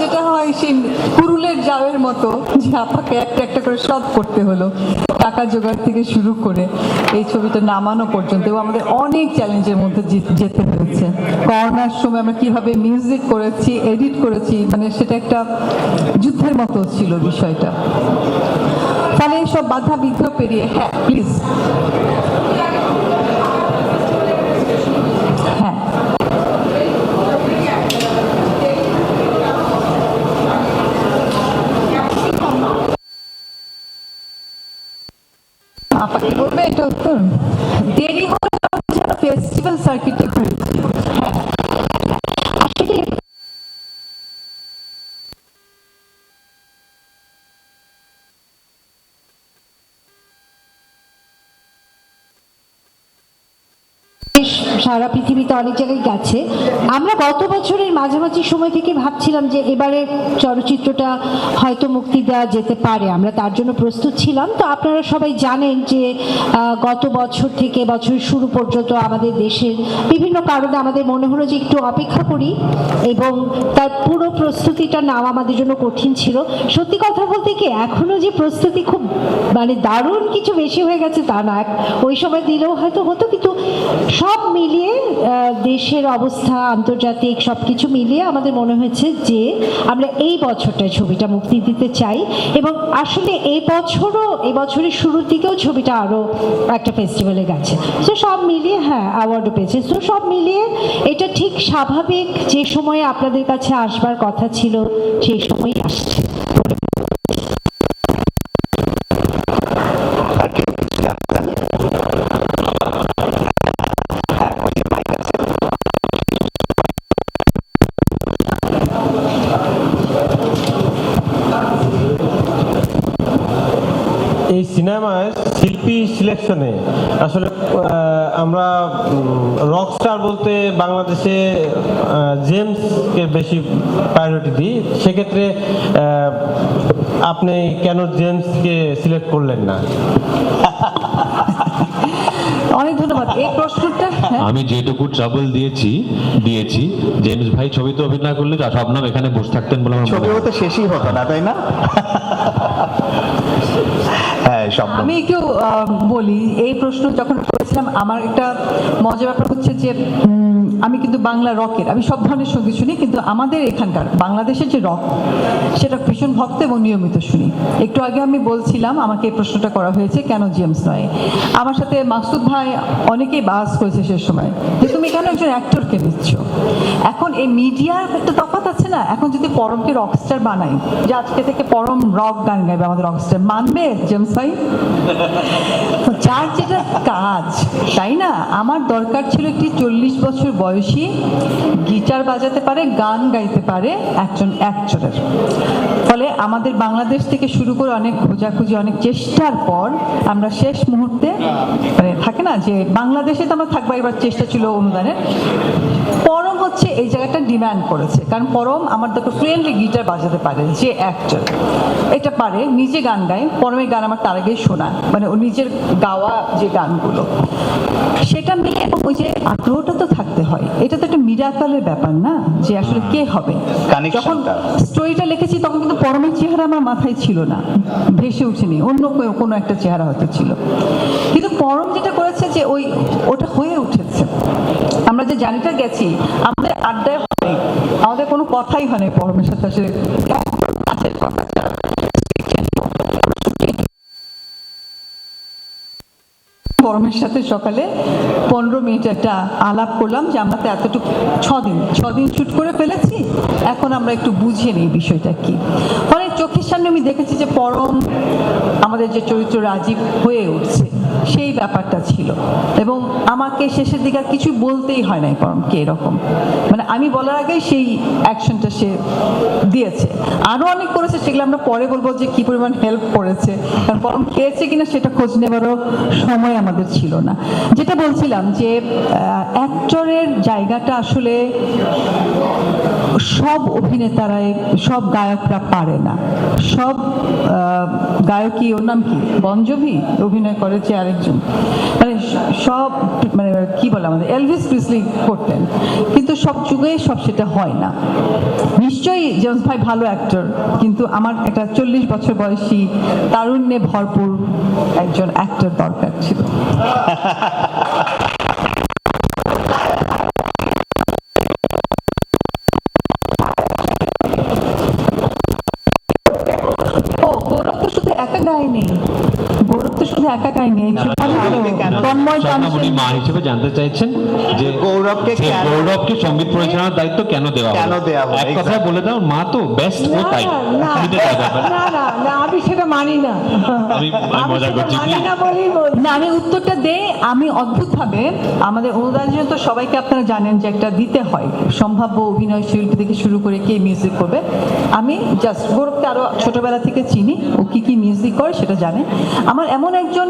যেটা হয় সেই কুরুলের জাওয়ের মতো যে আপাকে একটা একটা করে সব করতে হলো। টাকা জোগাড় থেকে শুরু করে এই ছবিটা নামানো পর্যন্ত এবং আমাদের অনেক চ্যালেঞ্জের মধ্যে যেতে হয়েছে। করোনার সময় আমরা কীভাবে মিউজিক করেছি, এডিট করেছি মানে সেটা একটা যুদ্ধের মতো ছিল বিষয়টা। ফলে সব বাধা বিঘ্ন পেরিয়ে হ্যাঁ প্লিজ আপা বলবে এটা উত্তর দেরি হলে ফেস্টিভ্যাল সার্কিটে ঘুরেছি বেশ সারা পৃথিবীতে অনেক জায়গায় গেছে। আমরা গত বছরের মাঝামাঝি সময় থেকে ভাবছিলাম যে এবারে চলচ্চিত্রটা হয়তো মুক্তি দেওয়া যেতে পারে। আমরা তার জন্য প্রস্তুত ছিলাম। তো আপনারা সবাই জানেন যে গত বছর থেকে বছর শুরু পর্যন্ত আমাদের দেশের বিভিন্ন কারণে আমাদের মনে হলো যে একটু অপেক্ষা করি এবং তার পুরো প্রস্তুতিটা নাও আমাদের জন্য কঠিন ছিল। সত্যি কথা বলতে কি, এখনও যে প্রস্তুতি খুব মানে দারুণ কিছু বেশি হয়ে গেছে তা না। ওই সময় দিলেও হয়তো হতো, কিন্তু সব মিলিয়ে আহ, দেশের অবস্থা আন্তর্জাতিক সব কিছু মিলিয়ে আমাদের মনে হয়েছে যে আমরা এই বছরটায় ছবিটা মুক্তি দিতে চাই এবং আসলে এই বছরও এই বছরের শুরুর দিকেও ছবিটা আরও একটা ফেস্টিভ্যালে গেছে। তো সব মিলিয়ে হ্যাঁ অ্যাওয়ার্ডও পেয়েছে। তো সব মিলিয়ে এটা ঠিক স্বাভাবিক যে সময়ে আপনাদের কাছে আসবার কথা ছিল সেই সময়ই আসছে। সিনেমায় শিল্পী সিলেকশনে আসলে আমরা রকস্টার বলতে বাংলাদেশে জেমসকে বেশি প্রায়োরিটি দিই। সেক্ষেত্রে আহ, আপনি কেন জেমসকে সিলেক্ট করলেন না? অনেক ধন্যবাদ। এই প্রশ্নটা হ্যাঁ? আমি যেটুকু ট্রাবল দিয়েছি দিয়েছি জেমস ভাই ছবিতে অভিনয় করলে যা শবনম এখানে বসে থাকতেন বলে আমার ছবিও। তো শেষই হতো না তাই না? আমি একটু বলি এই প্রশ্ন যখন করেছিলাম আমার একটা মজার ব্যাপার হচ্ছে যে আমি কিন্তু বাংলা রকের, আমি সব ধরনের সংগীত শুনি, কিন্তু আমাদের এখানকার, বাংলাদেশের যে রক, সেটা ভীষণ ভক্ত এবং নিয়মিত শুনি। একটু আগে আমি বলছিলাম, আমাকে এই প্রশ্নটা করা হয়েছে, কেন জেমস নয়? আমার সাথে মাসুদ ভাই অনেকেই বাস করেছে সে সময়। যে তুমি কেন একজন অ্যাক্টরকে নিচ্ছ এখন এই মিডিয়ার একটা তফাৎ আছে না? এখন যদি পরমকে রকস্টার বানাই, যে আজকে থেকে পরম রক গান গাইবে আমাদের রকস্টার, মানবে জেমস ভাই? যার যেটা কাজ, তাই না? আমার দরকার ছিল একটি চল্লিশ বছর বয়সী গিটার বাজাতে পারে, গান গাইতে পারে একজন অ্যাক্টরের ফলে আমাদের বাংলাদেশ থেকে শুরু করে অনেক খোঁজাখুঁজি, অনেক চেষ্টার পর আমরা শেষ মুহূর্তে মানে থাকে না যে বাংলাদেশে তো আমরা থাকবার এবার চেষ্টা ছিল অনুদানের। পরম হচ্ছে এই জায়গাটা ডিমান্ড করেছে। কারণ পরম আমার দেখো ফ্রেন্ডলি গিটার বাজাতে পারে যে অ্যাক্টর এটা পারে নিজে গান গায় পরমের গান আমার তার আগেই শোনা মানে ও নিজের গাওয়া যে গানগুলো। সেটা নিয়ে ওই যে আগ্রহটা তো থাকতে হয়। এটা তো একটা মিরাকালের ব্যাপার না? যে আসলে কে হবে? যখন স্টোরিটা লিখেছি তখন কিন্তু পরমের চেহারা আমার মাথায় ছিল না। ভেসে উঠেনি। অন্য কোনো একটা চেহারা হয়তো ছিল। কিন্তু পরম যেটা করেছে যে ওই ওটা হয়ে উঠেছে। আমরা যে জানিটা গেছি, আমাদের আড্ডায় হয় আমাদের কোনো কথাই হয় না পরমের সাথে আসলে কাছের সাথে সকালে পনেরো মিনিট একটা আলাপ করলাম যে আমরা তো এতটুকু ছদিন ছদিন শুট করে ফেলেছি, এখন আমরা একটু বুঝিয়ে নিই বিষয়টা কি। ফলে চোখের সামনে আমি দেখেছি যে পরম আমাদের যে চরিত্র রাজীব হয়ে উঠছে। সেই ব্যাপারটা ছিল। এবং আমাকে শেষের দিকে আর কিছু বলতেই হয় নাই পরমকে এরকম। মানে আমি বলার আগেই সেই অ্যাকশনটা সে দিয়েছে। আরও অনেক করেছে, সেগুলো আমরা পরে বলব যে কি পরিমাণ হেল্প করেছে। কারণ পরম খেয়েছে কিনা সেটা খোঁজ নেবারও সময় আমাদের ছিল না। যেটা বলছিলাম যে অ্যাক্টরের জায়গাটা আসলে সব অভিনেতারাই, সব গায়করা পারে না। সব গায়কই ওর নাম কি? বনজভি? অভিনয় করেছে আরেকজন। মানে সব মানে কি বলে আমাদের, এলভিস প্রিসলি করতেন। কিন্তু সব যুগে সব সেটা হয় না। নিশ্চয়ই জেমস ভাই ভালো অ্যাক্টর কিন্তু আমার একটা চল্লিশ বছর বয়সী তারুণ্যে ভরপুর একজন অ্যাক্টর দরকার ছিল ও গৌরব তো শুধু শুধু একা গায়নি এই ছোট গৌরবকে কেন? তন্ময় স্বপ্নমণি মা হিসেবে জানতে চাইছেন যে গৌরবকে গৌরবকে সংগীত পরিচালনার দায়িত্ব কেন দেওয়া কেন দেওয়া হলো? এক কথায় বলে দাও মা তো বেস্ট ও তাই আমি সেটা মানি না। আমি মজা করছি না আমি উত্তরটা দেই আমি অদ্ভুতভাবে আমাদের অনুদান তো সবাইকে আপনারা জানেন যে একটা দিতে হয়। সম্ভাব্য অভিনয় শিল্পী থেকে শুরু করে কে মিউজিক করবে। আমি জাস্ট গৌরবকে আরও ছোটবেলা থেকে চিনি ও কি কি মিউজিক করে সেটা জানে। আমার এমন একজন